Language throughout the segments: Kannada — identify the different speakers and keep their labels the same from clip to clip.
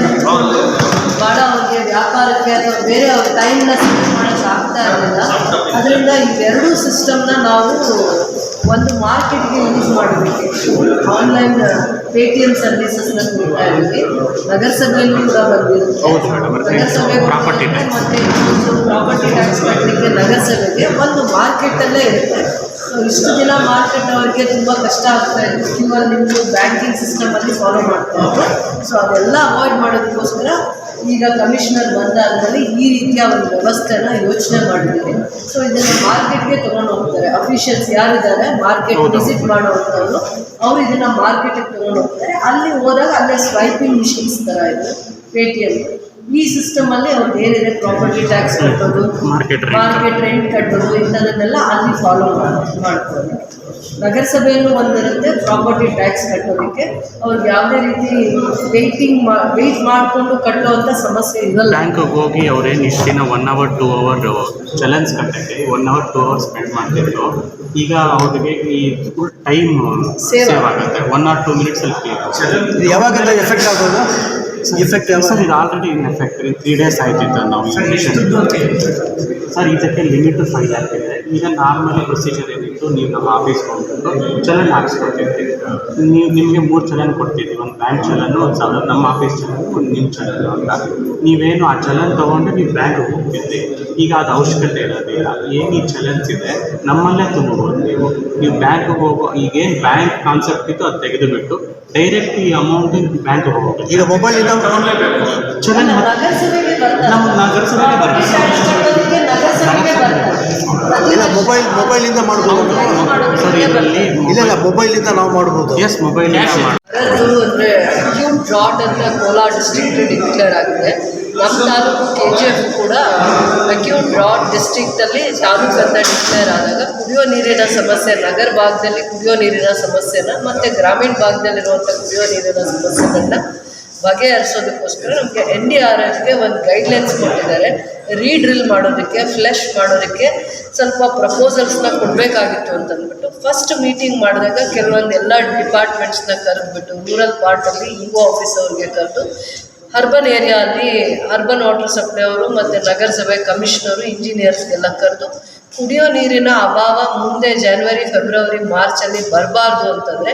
Speaker 1: ನಿಂತ್ಕೊಂಡು ಭಾಳ ಅವ್ರಿಗೆ ವ್ಯಾಪಾರಕ್ಕೆ ಅಥವಾ ಬೇರೆ ಅವ್ರ ಟೈಮ್ನ ಸ್ಪೆಂಡ್ ಆಗ್ತಾ ಇರಲಿಲ್ಲ ಅದರಿಂದ ಇವೆರಡೂ ಸಿಸ್ಟಮ್ನ ನಾವು ಒಂದು ಮಾರ್ಕೆಟ್ಗೆ ಯೂಸ್ ಮಾಡಬೇಕು ಆನ್ಲೈನ್ ಪೇ ಟಿ ಎಂ ಸರ್ವಿಸಸ್ನ ಕೊಡ್ತಾ ಇದ್ದೀವಿ ನಗರಸಭೆಯಲ್ಲೂ ಕೂಡ ಬಂದಿರುತ್ತೆ
Speaker 2: ನಗರಸಭೆ
Speaker 1: ಮತ್ತೆ ಪ್ರಾಪರ್ಟಿ ಟ್ಯಾಕ್ಸ್ ಕಟ್ಟಲಿಕ್ಕೆ ನಗರಸಭೆಗೆ ಒಂದು ಮಾರ್ಕೆಟಲ್ಲೇ ಇರುತ್ತೆ. ಇಷ್ಟು ದಿನ ಮಾರ್ಕೆಟ್ ಅವ್ರಿಗೆ ತುಂಬ ಕಷ್ಟ ಆಗ್ತಾ ಇತ್ತು ಇವಾಗ ನಿಮ್ಮದು ಬ್ಯಾಂಕಿಂಗ್ ಸಿಸ್ಟಮಲ್ಲಿ ಫಾಲೋ ಮಾಡ್ತಾ ಇದ್ರು. ಸೊ ಅದೆಲ್ಲ ಅವಾಯ್ಡ್ ಮಾಡೋದಕ್ಕೋಸ್ಕರ ಈಗ ಕಮಿಷನರ್ ಬಂದಾದ್ಮೇಲೆ ಈ ರೀತಿಯ ಒಂದು ವ್ಯವಸ್ಥೆನ ಯೋಚನೆ ಮಾಡಿದ್ದೀವಿ ಸೊ ಇದನ್ನು ಮಾರ್ಕೆಟ್ಗೆ ತಗೊಂಡು ಹೋಗ್ತಾರೆ. ಅಫಿಷಿಯಲ್ಸ್ ಯಾರಿದ್ದಾರೆ ಮಾರ್ಕೆಟ್. ವಿಸಿಟ್ ಮಾಡೋವಂಥವ್ರು ಅವ್ರು ಇದನ್ನು ಮಾರ್ಕೆಟಿಗೆ ತಗೊಂಡು ಹೋಗ್ತಾರೆ. ಅಲ್ಲಿ ಹೋದಾಗ ಅಲ್ಲೇ ಸ್ವೈಪಿಂಗ್ ಮಿಷಿನ್ಸ್ ಥರ ಇದೆ ಪೇ ಟಿ ಸಿಸ್ಟಮ್ ಅಲ್ಲಿ ಅವ್ರು ಅವ್ರಿಗೆ ಏನಿದೆ ಪ್ರಾಪರ್ಟಿ ಟ್ಯಾಕ್ಸ್ ಕಟ್ಟೋದು
Speaker 2: ಮಾರ್ಕೆಟ್
Speaker 1: ಮಾರ್ಕೆಟ್ ರೆಂಟ್ ಕಟ್ಟೋದು ಇಂಥದ್ದನ್ನೆಲ್ಲ ಅಲ್ಲಿ ಫಾಲೋ ಮಾಡ್ತಾರೆ. ನಗರಸಭೆಯಲ್ಲೂ ಒಂದಿರುತ್ತೆ ಪ್ರಾಪರ್ಟಿ ಟ್ಯಾಕ್ಸ್ ಕಟ್ಟೋದಕ್ಕೆ. ಅವ್ರಿಗೆ ಯಾವುದೇ ರೀತಿ ವೆಯ್ಟಿಂಗ್ ಮಾ ವೆಯ್ಟ್ ಮಾಡಿಕೊಂಡು ಕಟ್ಟುವಂಥ ಸಮಸ್ಯೆ ಇಲ್ಲ.
Speaker 2: ಬ್ಯಾಂಕಿಗೆ ಹೋಗಿ ಅವ್ರೇನು ಇಷ್ಟು ದಿನ ಒನ್ ಅವರ್ ಟೂ ಅವರ್ ಚಲನ್ಸ್ ಕಟ್ಟಕ್ಕೆ one hour two hour spend ಮಾಡ್ತಿದ್ರು ಈಗ ಅವ್ರಿಗೆ ಈ ಫುಲ್ ಟೈಮ್ ಸೇವ್ ಆಗುತ್ತೆ. ಒನ್ ಆರ್ ಟೂ ಮಿನಿಟ್ಸ್
Speaker 3: ಅಲ್ಲಿ ಯಾವಾಗ ಎಫೆಕ್ಟ್ ಆಗೋದು ಎಫೆಕ್ಟ್
Speaker 2: ಸರ್? ಇದು already in effect three days ಆಯ್ತಿತ್ತು ನಾವು ಇಂಜೆಕ್ಷನ್ ಸರ್ ಇದಕ್ಕೆ ಲಿಮಿಟ್ ಫೈವ್ ಲ್ಯಾಕ್ ಇದೆ ಈಗ ನಾರ್ಮಲ್ ಪ್ರೊಸೀಜರ್ ಏನಿತ್ತು ನೀವು ನಮ್ಮ ಆಫೀಸ್ಗೆ ಹೋಗ್ಬಿಟ್ಟು ಚಲನ್ ಹಾಕ್ಸ್ಕೊಡ್ತಿದ್ವಿ ನೀವು ನಿಮಗೆ ಮೂರು ಚಲನ್ ಕೊಡ್ತಿದ್ವಿ. ಒಂದು ಬ್ಯಾಂಕ್ ಚಲನ್ ಒಂದು ಸಾವಿರ ನಮ್ಮ ಆಫೀಸ್ ಚಲನ್ ಒಂದು ನಿಮ್ಮ ಚಲನ್ ಅಂತ. ನೀವೇನು ಆ ಚಲನ್ ತೊಗೊಂಡು ನೀವು ಬ್ಯಾಂಕ್ಗೆ ಹೋಗ್ತಿದ್ರಿ ಈಗ ಅದು ಅವಶ್ಯಕತೆ ಇರೋದಿಲ್ಲ ಏನು ಈ ಚಲನ್ಸ್ ಇದೆ? ನಮ್ಮಲ್ಲೇ ತುಂಬಬಹುದು ನೀವು. ನೀವು ಬ್ಯಾಂಕ್ಗೆ ಹೋಗೋ ಈಗೇನು ಬ್ಯಾಂಕ್ ಕಾನ್ಸೆಪ್ಟ್ ಇತ್ತು ಅದು ತೆಗೆದುಬಿಟ್ಟು ಡೈರೆಕ್ಟ್ ಈ ಅಮೌಂಟ್ ಬ್ಯಾಂಕ್ಗೆ ಹೋಗ್ಬೇಕು
Speaker 3: ಈಗ ಮೊಬೈಲಿಂದ
Speaker 2: ಚಲನ್
Speaker 1: ತಗೊಳ್ಲೇಬೇಕು
Speaker 2: ನಮ್ಮ ನಗರಸಭೆಗೆ ಬರುತ್ತೆ.
Speaker 1: ನಗರಸಭೆಗೆ
Speaker 3: ಇಲ್ಲ ಮೊಬೈಲ್ ಮೊಬೈಲಿಂದ ಮಾಡ್ಬೋದು.
Speaker 2: ಸರ್ ಇದರಲ್ಲಿ
Speaker 3: ಇಲ್ಲ ಇಲ್ಲ ಮೊಬೈಲಿಂದ ನಾವು ಮಾಡ್ಬೋದು.
Speaker 2: ಎಸ್ ಮೊಬೈಲ್
Speaker 1: ಅದು ಅಂದರೆ ಅಕ್ಯೂಟ್ ಡ್ರಾಟ್ ಅಂತ ಕೋಲಾರ ಡಿಸ್ಟ್ರಿಕ್ಟ್ ಡಿಕ್ಲೇರ್ ಆಗಿದೆ. ನಮ್ಮ ತಾಲೂಕು ಕೆ ಜಿ ಎಫ್ ಕೂಡ ಅಕ್ಯೂಟ್ ಡ್ರಾಟ್ ಡಿಸ್ಟ್ರಿಕ್ಟಲ್ಲಿ ತಾಲೂಕು ಅಂತ ಡಿಕ್ಲೇರ್ ಆದಾಗ ಕುಡಿಯೋ ನೀರಿನ ಸಮಸ್ಯೆ ನಗರ ಭಾಗದಲ್ಲಿ ಕುಡಿಯೋ ನೀರಿನ ಸಮಸ್ಯೆನ ಮತ್ತೆ ಗ್ರಾಮೀಣ ಭಾಗದಲ್ಲಿರುವಂಥ ಕುಡಿಯೋ ನೀರಿನ ಸಮಸ್ಯೆಗಳನ್ನ ಬಗೆಹರಿಸೋದಕ್ಕೋಸ್ಕರ ನಮಗೆ ಎನ್ ಡಿ ಆರ್ ಎಫ್ಗೆ ಒಂದು ಗೈಡ್ಲೈನ್ಸ್ ಕೊಟ್ಟಿದ್ದಾರೆ. ರೀಡ್ರಿಲ್ ಮಾಡೋದಕ್ಕೆ ಫ್ಲೆಶ್ ಮಾಡೋದಕ್ಕೆ ಸ್ವಲ್ಪ ಪ್ರಪೋಸಲ್ಸ್ನ ಕೊಡಬೇಕಾಗಿತ್ತು ಅಂತಂದ್ಬಿಟ್ಟು. ಫಸ್ಟ್ ಮೀಟಿಂಗ್ ಮಾಡಿದಾಗ ಕೆಲವೊಂದು ಎಲ್ಲ ಡಿಪಾರ್ಟ್ಮೆಂಟ್ಸ್ನ ಕರೆದ್ಬಿಟ್ಟು ರೂರಲ್ ಪಾರ್ಟಲ್ಲಿ ಇ ಒ ಆಫೀಸ್ ಅವ್ರಿಗೆ ಕರೆದು ಅರ್ಬನ್ ಏರಿಯಾ ಅಲ್ಲಿ ಅರ್ಬನ್ ವಾಟರ್ ಸಪ್ಲೈ ಅವರು ಮತ್ತು ನಗರಸಭೆ ಕಮಿಷನರು ಇಂಜಿನಿಯರ್ಸ್ಗೆಲ್ಲ ಕರೆದು, ಕುಡಿಯೋ ನೀರಿನ ಅಭಾವ ಮುಂದೆ ಜನವರಿ ಫೆಬ್ರವರಿ ಮಾರ್ಚಲ್ಲಿ ಬರಬಾರ್ದು ಅಂತಂದರೆ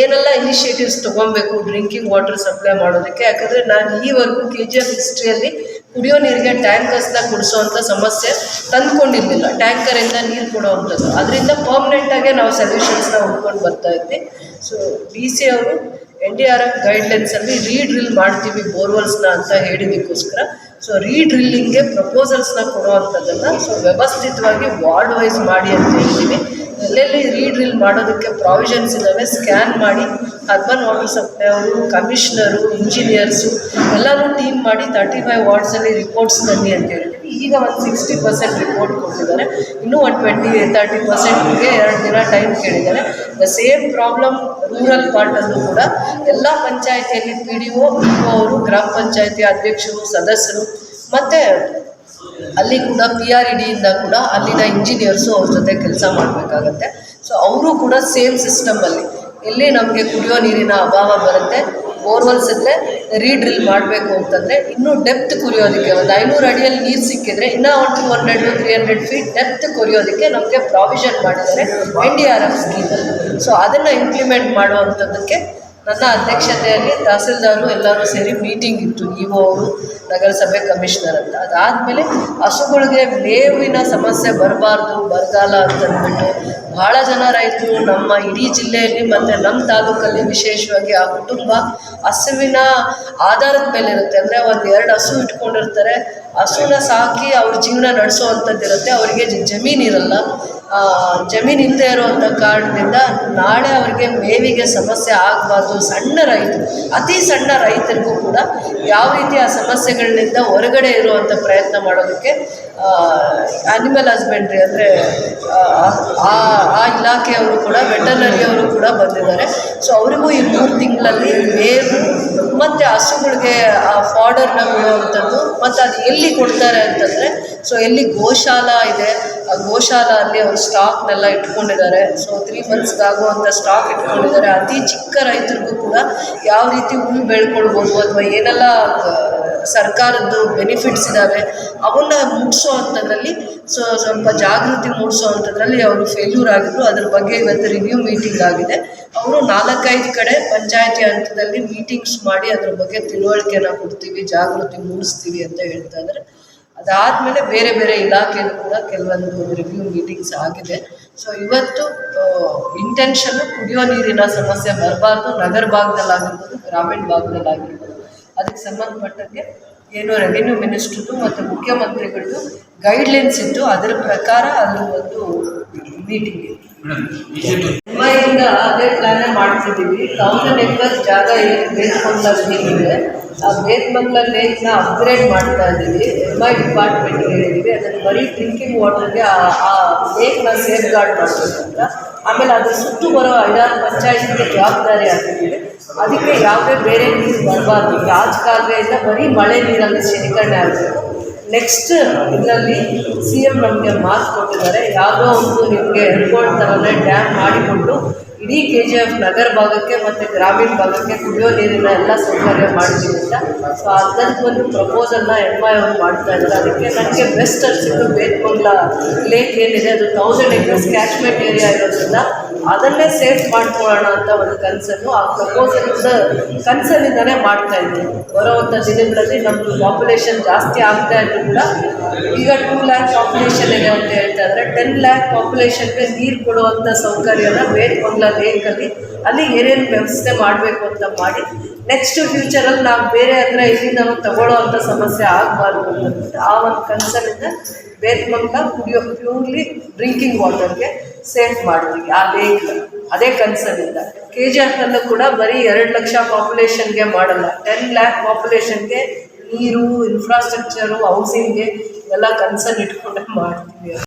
Speaker 1: ಏನೆಲ್ಲ ಇನಿಷಿಯೇಟಿವ್ಸ್ ತೊಗೊಬೇಕು ಡ್ರಿಂಕಿಂಗ್ ವಾಟರ್ ಸಪ್ಲೈ ಮಾಡೋದಕ್ಕೆ? ಯಾಕಂದರೆ ನಾನು ಈವರೆಗೂ ಕೆ ಜಿ ಎಫ್ ಹಿಸ್ಟ್ರಿಯಲ್ಲಿ ಕುಡಿಯೋ ನೀರಿಗೆ ಟ್ಯಾಂಕರ್ಸ್ನ ಕುಡಿಸೋವಂಥ ಸಮಸ್ಯೆ ತಂದ್ಕೊಂಡಿರಲಿಲ್ಲ. ಟ್ಯಾಂಕರಿಂದ ನೀರು ಕೊಡೋವಂಥದ್ದು. ಅದರಿಂದ ಪರ್ಮನೆಂಟಾಗೆ ನಾವು ಸೊಲ್ಯೂಷನ್ಸ್ನ ಹುಡ್ಕೊಂಡು ಬರ್ತಾ ಇದ್ವಿ. ಸೊ ಡಿ ಸಿ ಅವರು ಎನ್ ಡಿ ಆರ್ ಎಫ್ ಗೈಡ್ಲೈನ್ಸಲ್ಲಿ ರೀಡ್ರಿಲ್ ಮಾಡ್ತೀವಿ ಬೋರ್ವೆಲ್ಸ್ನ ಅಂತ ಹೇಳಿದ್ದಕ್ಕೋಸ್ಕರ ಸೊ ರೀಡ್ರಿಲ್ಲಿಂಗ್ಗೆ ಪ್ರಪೋಸಲ್ಸ್ನ ಕೊಡುವಂಥದ್ದನ್ನು ಸೊ ವ್ಯವಸ್ಥಿತವಾಗಿ ವಾರ್ಡ್ ವೈಸ್ ಮಾಡಿ ಅಂತ ಹೇಳ್ತೀವಿ ಎಲ್ಲೆಲ್ಲಿ ರೀಡ್ರಿಲ್ ಮಾಡೋದಕ್ಕೆ ಪ್ರಾವಿಷನ್ಸ್ ಇದ್ದಾವೆ ಸ್ಕ್ಯಾನ್ ಮಾಡಿ ಅರ್ಬನ್ ವಾಟರ್ ಸಪ್ಲೈ ಅವರು ಕಮಿಷನರು ಇಂಜಿನಿಯರ್ಸು ಎಲ್ಲರೂ ಟೀಮ್ ಮಾಡಿ ತರ್ಟಿ ಫೈವ್ ವಾರ್ಡ್ಸಲ್ಲಿ ರಿಪೋರ್ಟ್ಸ್ ಬನ್ನಿ ಅಂತ ಹೇಳಿದ್ವಿ. ಈಗ ಒಂದು ಸಿಕ್ಸ್ಟಿ ಪರ್ಸೆಂಟ್ ರಿಪೋರ್ಟ್ ಕೊಟ್ಟಿದ್ದಾರೆ. ಇನ್ನೂ ಒಂದು ಟ್ವೆಂಟಿ ತರ್ಟಿ ಪರ್ಸೆಂಟ್ಗೆ ಎರಡು ದಿನ ಟೈಮ್ ಕೇಳಿದ್ದಾರೆ. ದ ಸೇಮ್ ಪ್ರಾಬ್ಲಮ್ ರೂರಲ್ ಪಾರ್ಟಲ್ಲೂ ಕೂಡ ಎಲ್ಲ ಪಂಚಾಯಿತಿಯಲ್ಲಿ ಪಿ ಡಿ ಒ ಅವರು, ಗ್ರಾಮ ಪಂಚಾಯತಿ ಅಧ್ಯಕ್ಷರು, ಸದಸ್ಯರು ಮತ್ತು ಅಲ್ಲಿ ಕೂಡ ಪಿ ಆರ್ ಇ ಡಿಯಿಂದ ಕೂಡ ಅಲ್ಲಿನ ಇಂಜಿನಿಯರ್ಸು ಅವ್ರ ಜೊತೆ ಕೆಲಸ ಮಾಡಬೇಕಾಗತ್ತೆ. ಸೊ ಅವರು ಕೂಡ ಸೇಮ್ ಸಿಸ್ಟಮಲ್ಲಿ ಎಲ್ಲಿ ನಮಗೆ ಕುಡಿಯೋ ನೀರಿನ ಅಭಾವ ಬರುತ್ತೆ. ಬೋರ್ವೆಲ್ಸ್ ಇದ್ದರೆ ರೀಡ್ರಿಲ್ ಮಾಡಬೇಕು ಅಂತಂದರೆ ಇನ್ನೂ ಡೆಪ್ತ್ ಕುರಿಯೋದಕ್ಕೆ ಒಂದು ಐನೂರು ಅಡಿಯಲ್ಲಿ ನೀರು ಸಿಕ್ಕಿದ್ರೆ ಇನ್ನೂ ಒಂದು two hundred three hundred feet depth ಕುರಿಯೋದಕ್ಕೆ ನಮಗೆ ಪ್ರಾವಿಷನ್ ಮಾಡಿದರೆ ಎನ್ ಡಿ ಆರ್ ಎಫ್ ಸ್ಕೀಮಲ್ಲಿ ಸೊ ಅದನ್ನು ಇಂಪ್ಲಿಮೆಂಟ್ ಮಾಡುವಂಥದ್ದಕ್ಕೆ ನನ್ನ ಅಧ್ಯಕ್ಷತೆಯಲ್ಲಿ ತಹಸೀಲ್ದಾರು ಎಲ್ಲರೂ ಸೇರಿ ಮೀಟಿಂಗ್ ಇತ್ತು ಇ ಒ ಅವರು ನಗರಸಭೆ ಕಮಿಷನರ್ ಅಂತ. ಅದಾದಮೇಲೆ ಹಸುಗಳಿಗೆ ಮೇವಿನ ಸಮಸ್ಯೆ ಬರಬಾರ್ದು ಬರಗಾಲ ಅಂತಂದ್ಬಿಟ್ಟು ಭಾಳ ಜನ ರೈತರು ನಮ್ಮ ಇಡೀ ಜಿಲ್ಲೆಯಲ್ಲಿ ಮತ್ತು ನಮ್ಮ ತಾಲೂಕಲ್ಲಿ ವಿಶೇಷವಾಗಿ ಆ ಕುಟುಂಬ ಹಸುವಿನ ಆಧಾರದ ಮೇಲೆ ಇರುತ್ತೆ ಅಂದರೆ ಒಂದು ಎರಡು ಹಸು ಇಟ್ಕೊಂಡಿರ್ತಾರೆ. ಹಸುನ ಸಾಕಿ ಅವ್ರ ಜೀವನ ನಡೆಸೋವಂಥದ್ದು ಇರುತ್ತೆ ಅವರಿಗೆ ಜಮೀನು ಇರಲ್ಲ ಆ, ಜಮೀನು ಇಲ್ಲದೆ ಇರುವಂಥ ಕಾರಣದಿಂದ ನಾಳೆ ಅವರಿಗೆ ಮೇವಿಗೆ ಸಮಸ್ಯೆ ಆಗಬಾರ್ದು. ಸಣ್ಣ ರೈತರು ಅತಿ ಸಣ್ಣ ರೈತರಿಗೂ ಕೂಡ ಯಾವ ರೀತಿ ಆ ಸಮಸ್ಯೆಗಳಿಂದ ಹೊರಗಡೆ ಇರುವಂಥ ಪ್ರಯತ್ನ ಮಾಡೋದಕ್ಕೆ ಆನಿಮಲ್ ಹಸ್ಬೆಂಡ್ರಿ ಅಂದರೆ, ಆ ಆ ಇಲಾಖೆಯವರು ಕೂಡ, ವೆಟರ್ನರಿಯವರು ಕೂಡ ಬಂದಿದ್ದಾರೆ. ಸೊ ಅವರಿಗೂ ಈ ಮೂರು ತಿಂಗಳಲ್ಲಿ ಮೇವು ಮತ್ತು ಹಸುಗಳಿಗೆ ಆ ಫಾಡರ್ನ ಕೊಡುವಂಥದ್ದು ಮತ್ತು ಅದು ಎಲ್ಲಿ ಕೊಡ್ತಾರೆ ಅಂತಂದರೆ ಸೊ ಎಲ್ಲಿ ಗೋಶಾಲ ಇದೆ ಆ ಅಲ್ಲಿ ಅವ್ರು ಸ್ಟಾಕ್ನೆಲ್ಲ ಇಟ್ಕೊಂಡಿದ್ದಾರೆ. ಸೊ ತ್ರೀ ಮಂತ್ಸ್ಗಾಗುವಂಥ ಸ್ಟಾಕ್ ಇಟ್ಕೊಂಡಿದ್ದಾರೆ. ಅತಿ ಚಿಕ್ಕ ರೈತರಿಗೂ ಕೂಡ ಯಾವ ರೀತಿ ಹುಲ್ಲು ಬೆಳ್ಕೊಳ್ಬೋದು ಅಥವಾ ಏನೆಲ್ಲ ಸರ್ಕಾರದ್ದು ಬೆನಿಫಿಟ್ಸ್ ಇದ್ದಾವೆ ಅವನ್ನ ಮುಟ್ಸೋ ಅಂಥದ್ರಲ್ಲಿ, ಸೊ, ಸ್ವಲ್ಪ ಜಾಗೃತಿ ಮೂಡಿಸೋ ಅಂಥದ್ರಲ್ಲಿ ಅವರು ಫೇಲ್ಯೂರ್ ಆಗಿದ್ರು. ಅದ್ರ ಬಗ್ಗೆ ಇವತ್ತು ರಿವ್ಯೂ ಮೀಟಿಂಗ್ ಆಗಿದೆ. ಅವರು ನಾಲ್ಕೈದು ಕಡೆ ಪಂಚಾಯತಿ ಹಂತದಲ್ಲಿ ಮೀಟಿಂಗ್ಸ್ ಮಾಡಿ ಅದ್ರ ಬಗ್ಗೆ ತಿಳುವಳಿಕೆನ ಕೊಡ್ತೀವಿ, ಜಾಗೃತಿ ಮೂಡಿಸ್ತೀವಿ ಅಂತ ಹೇಳ್ತಾ ಇದ್ದಾರೆ. ಅದಾದಮೇಲೆ ಬೇರೆ ಬೇರೆ ಇಲಾಖೆಯಲ್ಲೂ ಕೂಡ ಕೆಲವೊಂದು ರಿವ್ಯೂ ಮೀಟಿಂಗ್ಸ್ ಆಗಿದೆ. ಸೊ ಇವತ್ತು ಇಂಟೆನ್ಷನ್ನು ಕುಡಿಯೋ ನೀರಿನ ಸಮಸ್ಯೆ ಬರಬಾರ್ದು. ನಗರ ಭಾಗದಲ್ಲಾಗಿರ್ಬೋದು, ಗ್ರಾಮೀಣ ಭಾಗದಲ್ಲಾಗಿರ್ಬೋದು. ಅದಕ್ಕೆ ಸಂಬಂಧಪಟ್ಟಂಗೆ ಏನು ರೆವಿನ್ಯೂ ಮಿನಿಸ್ಟ್ರದ್ದು ಮತ್ತು ಮುಖ್ಯಮಂತ್ರಿಗಳದ್ದು ಗೈಡ್ಲೈನ್ಸ್ ಇತ್ತು ಅದರ ಪ್ರಕಾರ ಅಲ್ಲಿ ಒಂದು ಮೀಟಿಂಗ್ ಇತ್ತು. ಅದೇ ಪ್ಲಾನ್ ಮಾಡ್ತಿದ್ದೀವಿ. ತೌಸಂಡ್ ಎಕರ್ಸ್ ಜಾಗ ಏನು ಬೇಸ್ ಇದೆ. ಆ ಬೇತ್ಮಂಗ್ಲ ಲೇಕ್ನ ಅಪ್ಗ್ರೇಡ್ ಮಾಡ್ತಾ ಇದ್ದೀವಿ. ಎಂ ಐ ಡಿಪಾರ್ಟ್ಮೆಂಟ್ಗೆ ಹೇಳಿದ್ದೀವಿ. ಅದನ್ನು ಬರೀ ಡ್ರಿಂಕಿಂಗ್ ವಾಟರ್ಗೆ ಆ ಆ ಲೇಕ್ನ ಸೇಫ್ ಗಾರ್ಡ್ ಮಾಡಬೇಕಂತ. ಆಮೇಲೆ ಅದ್ರ ಸುತ್ತು ಬರೋ ಐದಾರು ಪಂಚಾಯತ್ಗೆ ಜವಾಬ್ದಾರಿ ಆಗ್ತಿದ್ದೀವಿ ಅದಕ್ಕೆ ಯಾವುದೇ ಬೇರೆ ನೀರು ಬರಬಾರ್ದು. ರಾಜಕಾಲುವೆಯಿಂದ ಬರೀ ಮಳೆ ನೀರಲ್ಲಿ ಶೇಖರಣೆ ಆಗಬೇಕು. ನೆಕ್ಸ್ಟ್ ಇದರಲ್ಲಿ ಸಿ ಎಂ ನಮಗೆ ಮಾತು ಕೊಟ್ಟಿದ್ದಾರೆ. ಯಾವುದೋ ಒಂದು ನಿಮಗೆ ರಿಪೋರ್ಟ್ ಥರನೇ ಡ್ಯಾಮ್ ಮಾಡಿಕೊಂಡು ಇಡೀ ಕೆ ಜಿ ಎಫ್ ನಗರ ಭಾಗಕ್ಕೆ ಮತ್ತು ಗ್ರಾಮೀಣ ಭಾಗಕ್ಕೆ ಕುಡಿಯೋ ನೀರಿನ ಎಲ್ಲ ಸೌಕರ್ಯ ಮಾಡ್ತೀವಿ ಅಂತ ಸೊ ಅದಕ್ಕೆ ಒಂದು ಪ್ರಪೋಸಲ್ನ ಎಂ ಐ ಅವರು ಮಾಡ್ತಾ ಇದ್ದಾರೆ. ಅದಕ್ಕೆ ನನಗೆ ಬೆಸ್ಟ್ ಅನಿಸಿದ್ದು ಬೇತ್ಮಂಗ್ಲ ಲೇಕ್ ಏನಿದೆ, ಅದು ತೌಸಂಡ್ ಎಕರ್ಸ್ ಕ್ಯಾಚ್ಮೆಂಟ್ ಏರಿಯಾ ಇರೋದ್ರಿಂದ ಅದನ್ನೇ ಸೇಫ್ ಮಾಡ್ಕೊಳ್ಳೋಣ ಅಂತ ಒಂದು ಕನಸನ್ನು ಆ ಪ್ರಪೋಸಲ್ ಕನಸಲ್ಲಿಂದನೇ ಮಾಡ್ತಾ ಇದ್ದೀವಿ ಬರೋವಂಥ ದಿನಗಳಲ್ಲಿ ನಮ್ಮದು ಪಾಪ್ಯುಲೇಷನ್ ಜಾಸ್ತಿ ಆಗ್ತಾ ಇದ್ರು ಕೂಡ ಈಗ ಟೂ ಲ್ಯಾಕ್ ಪಾಪ್ಯುಲೇಷನ್ ಇದೆ ಅಂತ ಹೇಳ್ತಾ ಇದ್ರೆ ಟೆನ್ ಲ್ಯಾಕ್ ಪಾಪ್ಯುಲೇಷನ್ಗೆ ನೀರು ಕೊಡುವಂಥ ಸೌಕರ್ಯನ ಬೇಡ್ಕೊಂಡ್ಲ ಲೇಕಲ್ಲಿ ಅಲ್ಲಿ ಏನೇನು ವ್ಯವಸ್ಥೆ ಮಾಡಬೇಕು ಅಂತ ಮಾಡಿ ನೆಕ್ಸ್ಟ್ ಫ್ಯೂಚರಲ್ಲಿ ನಾವು ಬೇರೆ ಹತ್ರ ಇಲ್ಲಿಂದ ತಗೊಳ್ಳೋ ಅಂಥ ಸಮಸ್ಯೆ ಆಗಬಾರ್ದು ಅಂತ ಆ ಒಂದು ಕನಸಲ್ಲಿಂದ ಬೇತ್ಮಂಗ್ಲ ಕುಡಿಯೋ ಪ್ಯೂರ್ಲಿ ಡ್ರಿಂಕಿಂಗ್ ವಾಟರ್ಗೆ ಸೇಫ್ ಮಾಡ್ತೀವಿ ಆ ಲೇಕ್ ಅದೇ ಕನ್ಸರ್ನಿಂದ ಕೆ ಜಿ ಎಫ್ ಕೂಡ ಬರೀ ಎರಡು ಲಕ್ಷ ಪಾಪ್ಯುಲೇಷನ್ಗೆ ಮಾಡಲ್ಲ ಟೆನ್ ಲ್ಯಾಕ್ ಪಾಪ್ಯುಲೇಷನ್ಗೆ ನೀರು ಇನ್ಫ್ರಾಸ್ಟ್ರಕ್ಚರು ಹೌಸಿಂಗ್ಗೆ ಎಲ್ಲ ಕನ್ಸರ್ನ್ ಇಟ್ಕೊಂಡೆ ಮಾಡ್ತೀವಿ.